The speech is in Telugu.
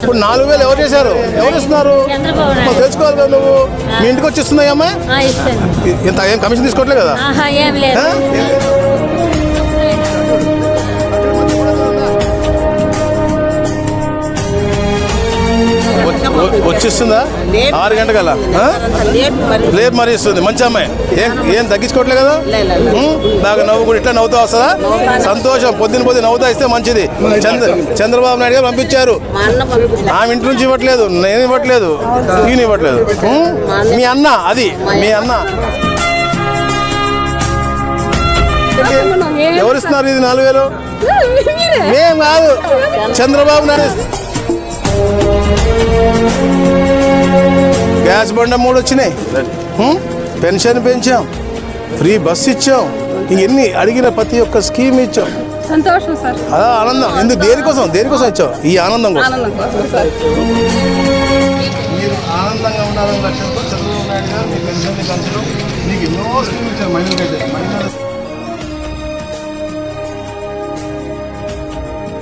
ఇప్పుడు నాలుగు వేలు ఎవరు చేశారు? ఎవరు ఇస్తున్నారు? మరి తెలుసుకోవాలి కదా నువ్వు. మీ ఇంటికి వచ్చి ఇస్తున్నాయి అమ్మా ఆ, ఇస్తాను ఇంత ఏం కమిషన్ తీసుకోవట్లే కదా? ఆహా ఏం లేదు. ఆ? వచ్చిస్తుందా? ఆరు గంటకల్లా? రేపు మరి. ఇస్తుంది మంచి అమ్మాయి. ఏం ఏం తగ్గించుకోవట్లే కదా? బాగా నవ్వు కూడా ఇట్లా నవ్వుతూ వస్తుందా? సంతోషం. పొద్దున పొద్దున నవ్వుతా ఇస్తే మంచిది. చంద్ర చంద్రబాబు నాయుడు గారు పంపించారు. ఆమె ఇంటి నుంచి ఇవ్వట్లేదు. నేను ఇవ్వట్లేదు. ఈయన ఇవ్వట్లేదు? మీ అన్న. అది. మీ అన్న. ఎవరు ఇస్తున్నారు ఇది నాలుగు వేలు? మేం కాదు. చంద్రబాబు నాయుడు. గ్యాస్ బండ మూడు వచ్చినాయి? పెన్షన్ పెంచాం. ఫ్రీ బస్ ఇచ్చాం. ఇవన్నీ అడిగిన ప్రతి ఒక్క స్కీమ్ ఇచ్చాం. సంతోషం సార్. అదా ఆనందం. ఎందుకు దేనికోసం? దేనికోసం ఇచ్చాం ఈ ఆనందం కోసం. ఆనందం కోసం సార్. మీరు ఆనందంగా ఉండాలని లక్ష్యంతో చంద్రబాబు నాయుడు గారు మీ పెన్షన్ పెంచడం. మీకు ఎన్నో స్కీమ్ ఇచ్చారు. మహిళలకైతే మహిళలు